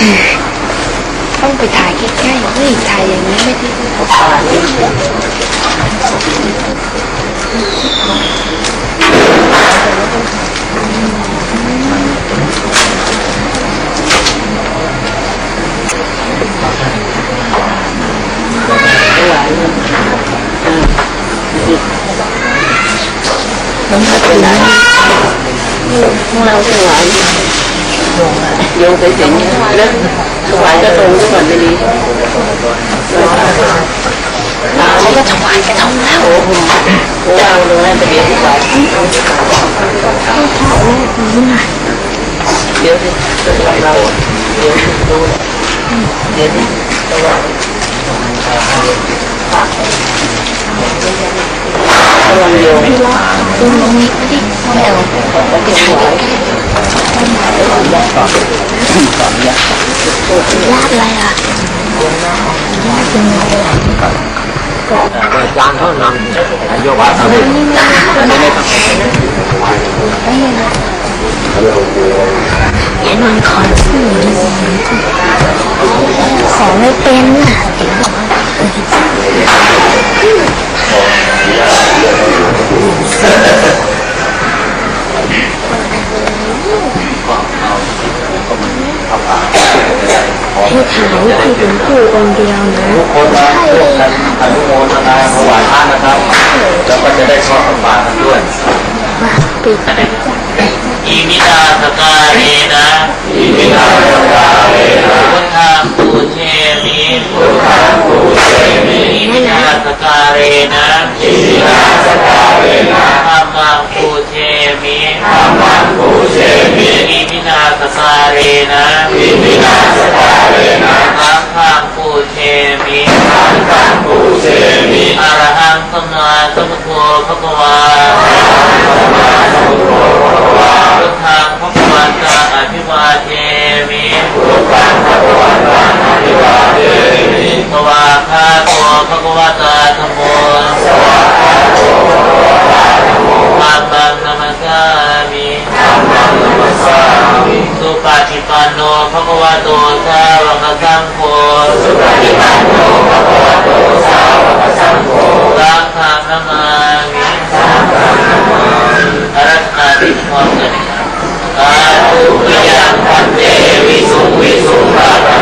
ต้องไปถ่ายใกล้ๆเฮ้ยถ่ายอย่างนี้ไม่ได้น้ำตาเป็นไรพวกเราถวาย โยงไปถึงแล้วถวายก็ตรงก่อนไม่ดีเขาก็ถวายไปตรงแล้วโอ้โหวางลงแล้วไปเดี๋ยวถวายเดี๋ยวดิเราเดี๋ยวดูเดี๋ยวดิถวางโยมตรงนี้ดิไม่เอาแล้วเดี๋ยวถวาย ลาดอะไรอะจานเท่านั้นนายกว่าทำไม่ได้ต้องย่ามันขอชื่อ ของไม่เป็นอะให้ถ่ายวิธีหลวงปู่องค์เดียวนะทุกคนนะร่วมกันอนุโมทนาถวายท่านนะครับ แล้วก็จะได้ทอดบาตรกันด้วยปิด อิมินาสการเรนะอิมินาสการเรนะพุทธังปูเชมิพุทธังปูเชมิอิมินาสการเรนะอิมินาสการเรนะธรรมังปูเชมิธัมมังปูเชมิอิมินาสการเรนะอิมินาสการเรนะสังฆังปูเชมิสังฆังปูเชมิอรหังสัมมาสัมพุทโธพระกวา โตพระกวตาธรรมโมสวากขาโตภะคะวะโตธัมโมธัมมังนัมสสามิธัมมังนัมมัสสามิสุปฏิปันโนภะควะโตสาวกสังโฆสุปฏิปันโนภะควะโตสาวกสังโฆสังฆังนามามิสังฆังนามามิอารัตนาติพร้อมกันสาธุยังพันเตวิสุวิสุงรั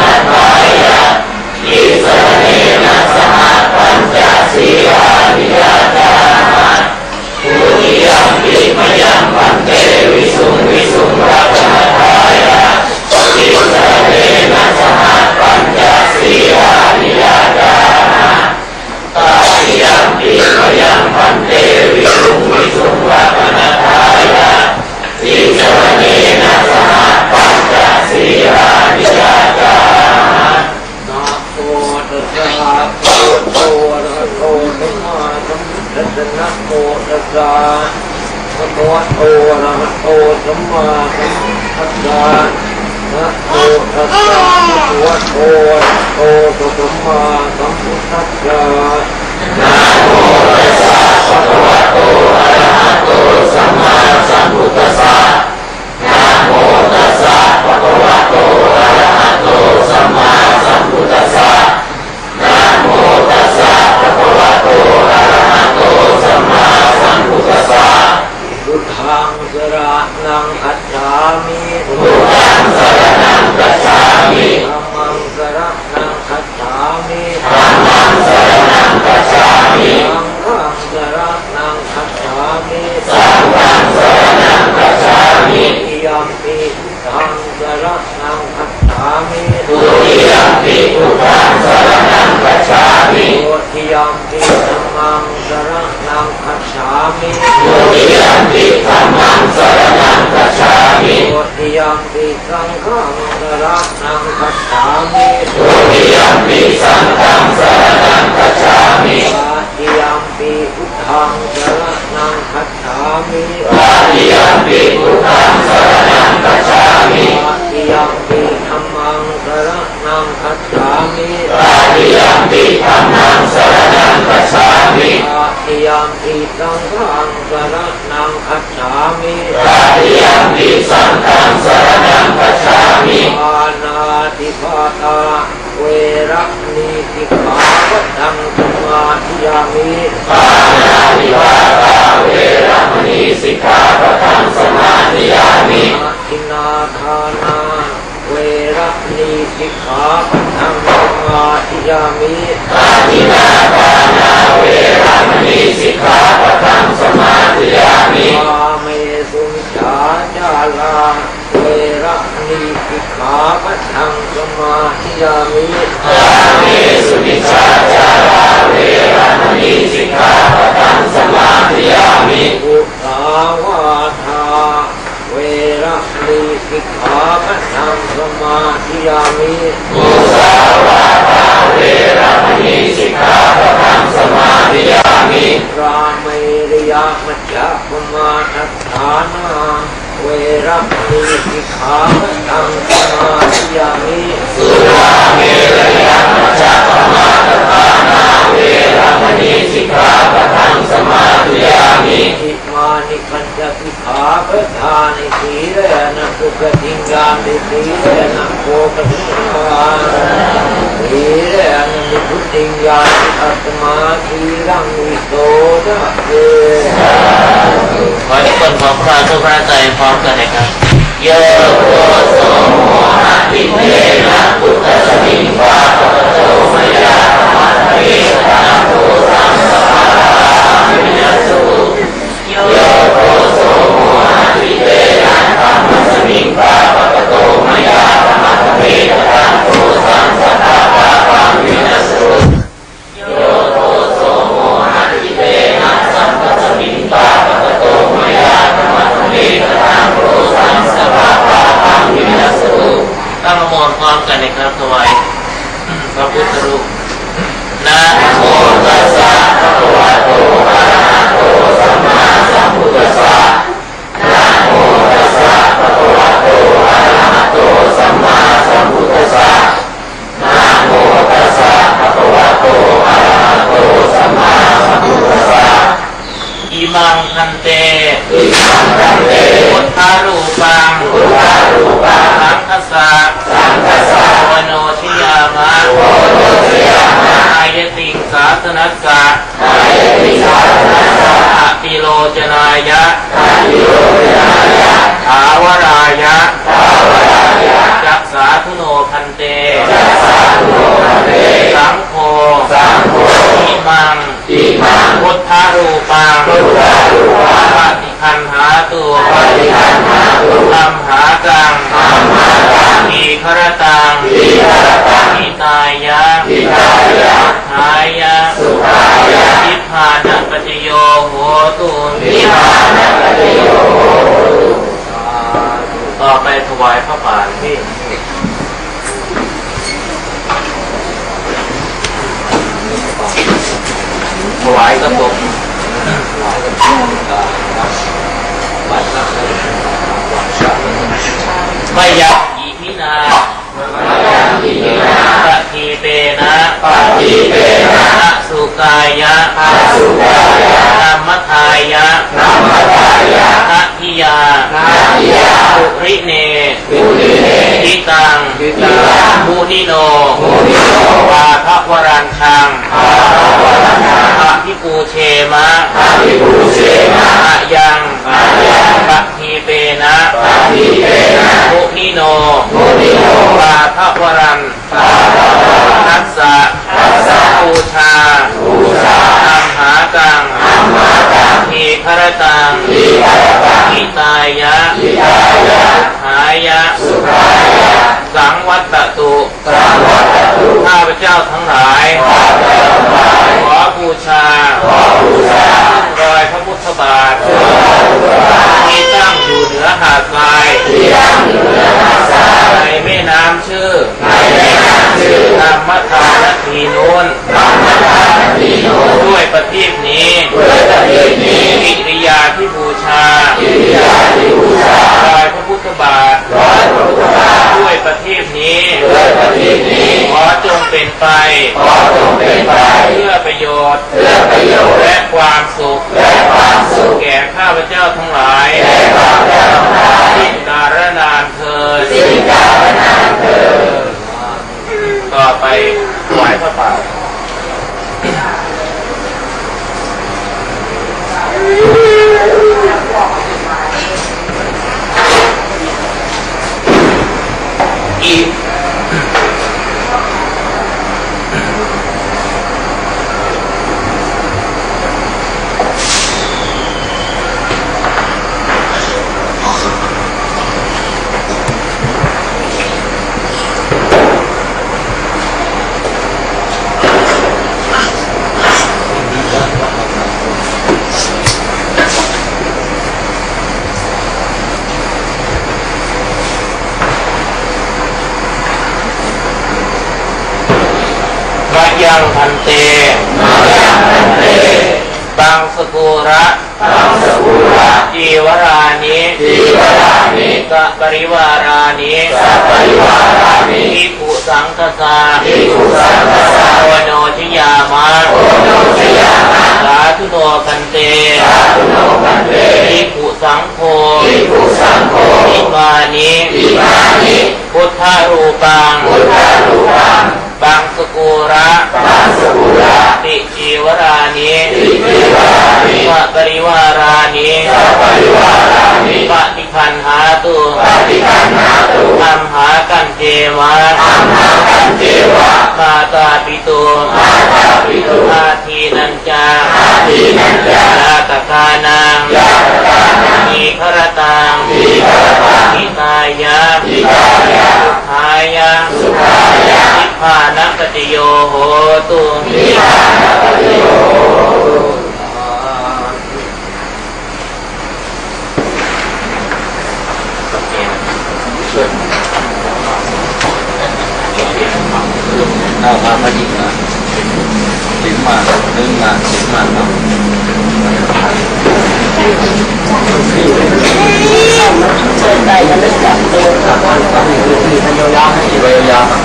นังคัจฉามิทุติยัมปิธัมมังสรณังกัจฉามิโอทิยัมปิสังฆังสระนังคัจฉามิทุติยัมปิสังฆังสรณังกัจฉามิปาทิยัมปิพุทธังสระนังคัจฉามิปาติยัมปิพุทธังสรณังกัจฉามิปาทิยัมปิ มมังสระนังคัจฉามิปาติยัมปิธัมมังสรณังกัจฉามิปาทิยัมปิสังฆังสระนังคัจฉามิปาติยัมปิสังฆังสรณังกัจฉามิ ปานาติ สิกขาปะทังสมาธิยามิ อาทินาทานาเวรมณี สิกขาปะทังสมาธิยามิอาทินาทานาเวรมณีสิกขาปะทังสมาธิยามิวาเมสุมิจฉาจาราเวรมณีสิกขาปะทังสมาธิยามิอาเมสุมิชฌาจาราเวรมณีสิกขาปะทังสมาธิยามิ อุสาวาทาเวรมณีสิกขาปะทังสมาธิ ยามิมุสาวาทาเวรมณีสิกขาปะทังสมาธิยามิราเมริยามัจจปมาทัฏฐานาเวรมณีสิกขาปะทังสมาธิยามิสุราเมรยามัจจปมาทฐานาเวรมณีสิกขาปะทังสมาธิยามิอิมานิปัญจสิกขาปะทานิสีเรนะสุขติงยามดิสีเรนะ นิพุติงยามิอัตมาทีรังวิโสทะเยขอให้คนพร้อมคลายทุกพระใจพร้อมกันนะครับโยโกโสโมหะติเตนะพุทธสมิงวาปะโตมยาธรรมะเทตาโตสังสปามิยสุโยโกโสโมหะติเตนะธรรมสมิงวาปะโตมยาธรรมะเทตาโตสังสปามิยสุโยโกโสโมหะติเตนะสัมปสมิงวาปะโตมยาธรรมะเทตาโตสังสปามิยสุตั้งละมนพร้อมกันนะครับถวายพระพุทธรูปนะโมตัสสะภะคะวะโตอะระหะโตสัมมาสัมพุทธัสสะนะโมตัสสะภะคะวะโตอะระหะโตสัมมาสัมพุทธัสสะนะโมตัสสะภะคะวะโตอะระหะโตสัมมาสัมพุทธัสสะอิมังคันเตอิมังคันเตพุทธารูปังพุทธารูปังสังคัสสะสังคัสสะวโนทิยามะโวโนทิยามะอายติงสาสนัสสะอายติงสาสนัสสะอติโลจนายะอติโลจนายะภาวรายะภาวรายะจักสาธุโนพันเตจักสาธุโนพันเตสังโฆสังโฆอิมังอิมังพุทธารูปังพุทธารูปังปฏิคันหาตุปฏิคันหาตุธรรมหากังธรรมหากังทีครตังทีครตังทิตายะทิตายะหายะสุขายะนิพพานัป จโยโหตุนิพพานัปจโยโหตุต่อไปถวายพระป่านที่ถวายกระปุกมยักอีพินาปะ ทีเปนะปะทีเปนะสุกายะสุกายะนัมมทายะนัมมทายะทัทิยาทัทิยาปุริเนปุริเนทิตังทิตังมุนิโนมุนิโนวาทวรันคังวาทวรันคังอะพิปูเชมะอะพิปูเชมะอะยังอะยังปะทีเปนะปะทีเปนะ มุนิโนมุนิโนวาทวรันวาทวรันทัสสะทัสสะบูชาบูชาธรรมหากังธรรมหากังทีครตังทีครตังทิตายะทิตายะ หายะสุขายะสังวัตตุสังวัตตุข้าพเจ้าทั้งหลายข้าพเจ้าทั้งหลายขอบูชาขอบูชารอยพระพุทธบาทที่ตั้งอยู่เหนือหาดทรายที่ตั้งอยู่เหนือหาดทรายในแม่น้ำชื่อในแม่น้ำชื่อธรรมทานทีนูนธรรมทานทีนูนด้วยประทีปนี้ด้วยประทีปนี้กิริยาที่บูชากิริยาที่บูชารอยพระพุทธบาทรอยพระพุทธบาทด้วยประทีปนี้ด้วยประทีปนี้ขอจงเป็นไปขอจงเป็นไปเพื่อประโยชน์เพื่อประโยชน์และความสุขและความสุขแก่ข้าพเจ้าทั้งหลายแก่ข้าพเจ้าทั้งหลายสิ้นกาลนานเถิดสิ้นกาลนานเถิดต่อไป ถวายพระป่า อ มะยังพันเต มายังพันเต บัง สกุระตังสกุระจีวรานิทีวรานิกะปริวารานิสัพปริวารานิทิกุสังคสาทิกุสังฆสาโอโนชยามะโอโนชยามะสาธุโนพันเตสาธุโนพันเตทิกุสังโฆทิกุสังโฆอิมานิอิมานิ พุทธรูปัง พุทธรูปัง บังสกุระ ตังสกุระ ติจีวรานิ ติทีวรานิ กะปริวารานิ สัพปริวารานิ ปฏิคันหาตุ ปฏิคันหาตุ อัมหากันเจ วะอัมหากันเจวะมาตาปิตุมาตาปิตุอาทีนันจาอาทีนันจาลาตคานังยาตกานังมีครตังทีฆรตังทิตายะทิตายะสุขายะสุขายะนิพพานปฏิโยโหตุนิพพานปฏิโยเอามาพอดีมาถึงมานึ่งมาถึงมาครับ เชิญใจกันเลยจับตัวครับ ยาวๆไปยาวๆ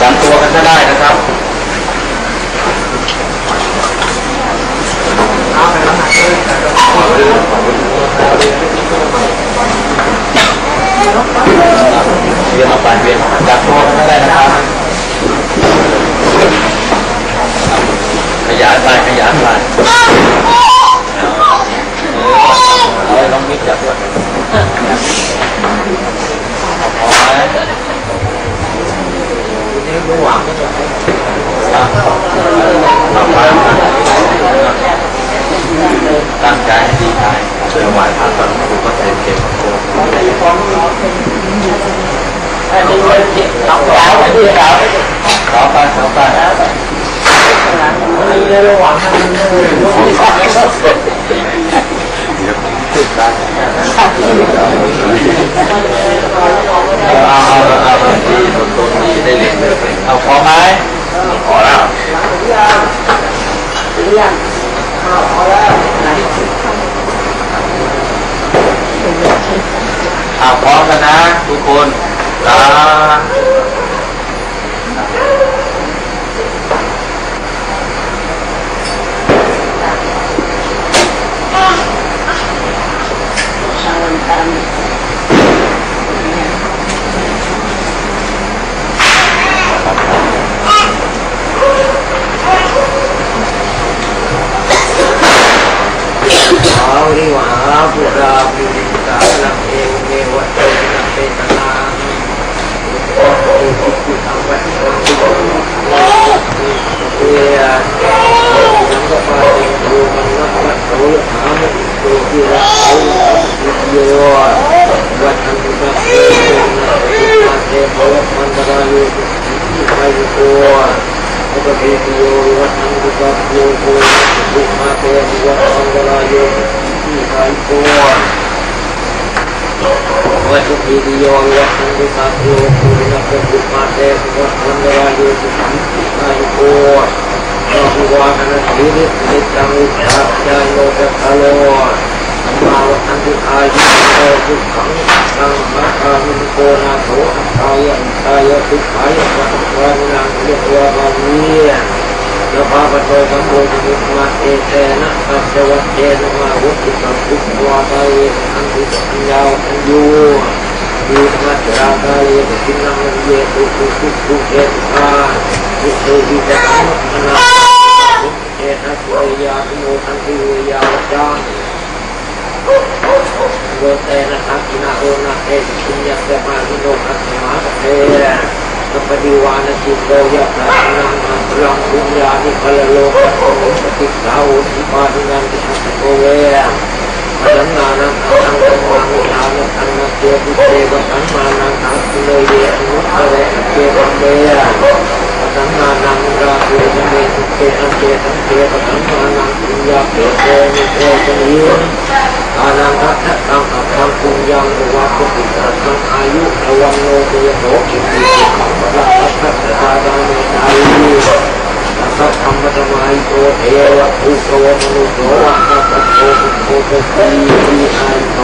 จำตัวกันก็ได้นะครับเวียนเอาไปเวียนจำตัวก็ได้นะครับ ขยายไปขยายไปเออ้น้องมิกจับด้วยพอไหมระหว่าไปตั้งใจดีใจเชื่อว่าทางสังคมก็เต็มเต็มอันนี้เลยเจ็บสองสาวที่สาวขอไปขอไป มีในระหว่างนั้นมีความสุข ติดกันเอาเอาเอาเอาดีตรงตรงนี้ได้เรียนเลยเอาพอไหมพอแล้ว เอาพร้อมกันนะ ทุกคน สาอาวิวาพุทธาปิตาลังเอวเมวะเตนะเปตนาโอโหกุตังวัตถุเอียยังก็ปาติโยมันนักวัตถุหามิโตกิระเอาโยวัฏันตุสัพเพนะมาเตโพมันตระโยที่ไปโก อุปเทติโยวั ฏังกุปัปโยโกบุมาเตวัฏังกรายโยที่ไคโกวัฏเทติโยวัฏังกุปัปโยโกนักบุมาเตวัฏังกรายโยที่ไคโกเราผู้ว่ากันทีนิสนิจังวิชาจายโยตะคาโลสัมมาวัฏังกุอายุโตทุกขังสังมาคามิโกนาโถอัตตายะตายะทุกขายะวัฏวานังเยตวาบาลียะภาปโตสัมโพธิมุมาเอเตนะสัจวัตเตนะมาวุติสัพพุทวาตาเยอันติสัญญาอันยูดีมัจราตาเยตินังเยตุตุตุตุเอตตาทุเตหิตะสัมมนาเอตัสวยาโมทันติวยาวจังโยเตนะทักขินาโอนะเอติปุญญเสมาโนคัสมาเท สัพพิวานจิตโตยะพระนังอังพลังปุญญานิพลโลกัสโมปฏิสาวนิปานินันติหัสโกเวปัญญานังอังตังมังวิหานังอังนัเตปิเตวะสัมมานังอังสิเลเยอนุตเรเกตังเมปัญญานังรา เตเมตุเตอังเกตังเกปัญญานังปุญญาเกเตมิเตจนิยอานังทัตตังอัปปังปุญญังอุวัตติสัตตังอายุเอววันโนเตโสกิติขังพระสัพพะทาดาเมนาลีสัพธรรมะไมโตเทวะภูโตมนุโสวัฏสัพโตพุทโธตีไอโต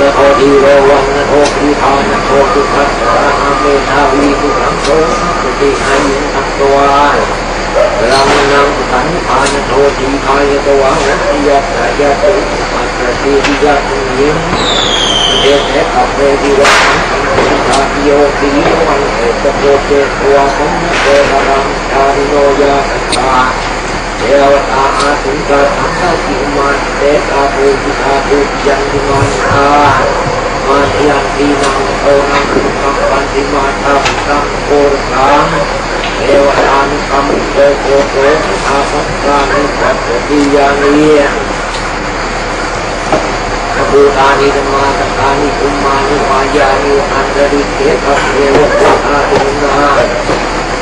นะโอดีโรวังนะโอปีพานะโอตุขัสสะอาเมธาวีตุขังโตสุติอายุตังตัวรังนังสันพานะโททีพายะตัวหัตติยะสายะตุปัสสติวิยะตุยิมเดเทกัปเรดิวังสาโยติวังเอตโตเตตัวสัมเตระังชาริโนยะสัตตา เทวตาอาสุนตาสังฆกิมาเตตาภูติอาภูติยันติมานามาเทียนทีนังโตนังคุกัมปันติมาตาสังโกรสังเทวตานุกัมโตโกโตอาภัสสานิปัสสติยานีพระภูตานิธรรมาตตานิคุมานิวายานิอันตริเกตเทวตาอาดินา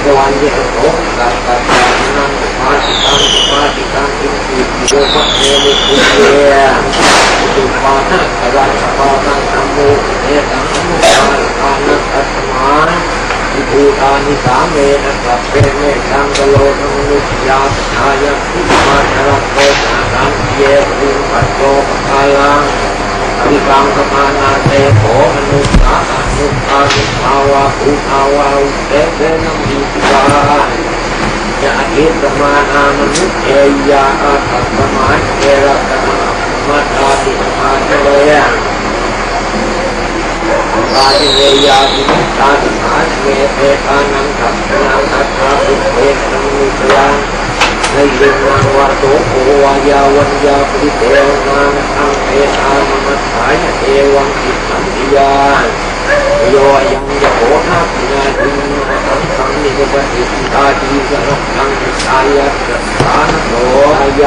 สวรรค์ยังโอกาสการนั่งมาติตังมาติตังอิ นทรีย์โยมะเนมุขุเยสุปานะกรัสปานังธรรมโมเนตังมุปาปานังตัสมาอิภูตานิสามเมนะสัพเพเมตังกโลนมนุษยาสชายะพุทมาชรัโตนาตังเยปุปัสโตปะกาลังอภิกังสมานาเตโขมนุษย์สาอนุภาวิภาวะภูภาวะเตเตนะมีปิวา จะอธิสมานามนุเอยาอาตัสมาเจระตนามาตาติมาเจริยปาติเรยาติตาติมาเมเตปานังกัปนังกัตถาภิเตนังมิตรังในเรื่องนางวาโตโอวายาวันยาปิเทวนางอังเทตามมัสสายเอวังอิสันติยา 不要养的多，那平安君。我从城里头把人打起，叫他娘。你大爷的，他娘，我爷。